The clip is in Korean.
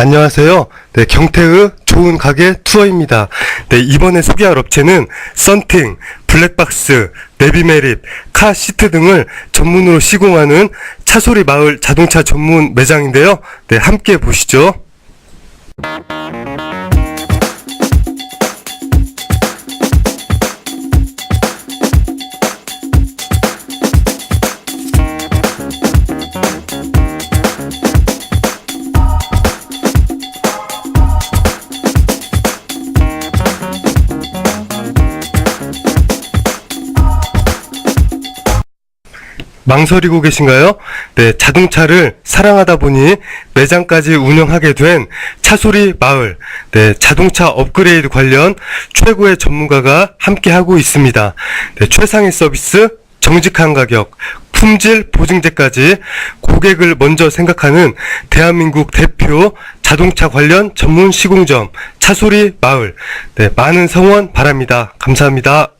안녕하세요. 네, 경태의 좋은 가게 투어입니다. 네, 이번에 소개할 업체는 썬팅, 블랙박스, 네비메립, 카 시트 등을 전문으로 시공하는 차소리 마을 자동차 전문 매장인데요. 네, 함께 보시죠. 망설이고 계신가요? 네, 자동차를 사랑하다 보니 매장까지 운영하게 된 차소리 마을, 네, 자동차 업그레이드 관련 최고의 전문가가 함께하고 있습니다. 네, 최상의 서비스, 정직한 가격, 품질 보증제까지 고객을 먼저 생각하는 대한민국 대표 자동차 관련 전문 시공점 차소리 마을. 네, 많은 성원 바랍니다. 감사합니다.